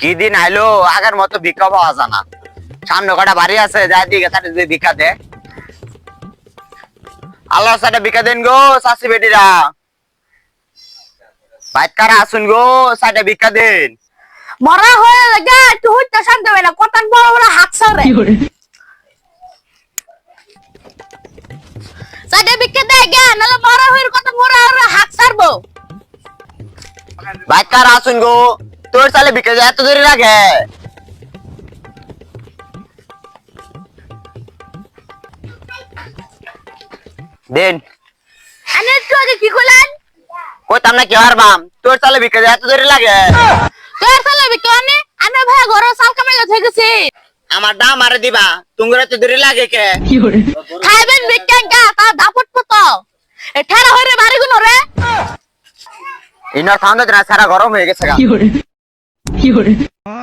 কি দিন আইলো? আগের মতো ভিক্ষা পাওয়া জানা সামনে কটা বাড়ি আছে যাই দিকে তাতে যদি ভিক্ষা দে আল্লাহর সাথে ভিক্ষা দেন গো চাষি বেটিরা। বাইত কারা আসুন গো সাইডে ভিক্ষা দেন। মরা হয়ে গে তুই হইতে শান্ত হবে না কত বড় বড় হাত সারে। সাইডে বিকে দে গে নালে মরা হয়ে কত বড় হাত সারবো। বাইত কারা আসুন গো? তোর সালে ভিক্ষা যায় এত দেরি লাগে? দেন। আনে একটু আগে কি কইলেন কইতাম না কি হারবাম? তোর সালে ভিক্ষা যায় এত দেরি লাগে? তোর সালে বিকে আনে আমি ভাই ঘর সাল কামাই গেছে গেছি। আমার দাম মারে দিবা তুঙ্গরে তো দেরি লাগে কে? খাইবেন বিকে গা তা দাপট তো এ ঠেরা হইরে বাড়ি গুনো রে। ইনার সামনে সারা গরম হয়ে গেছে গা। কি hore কি hore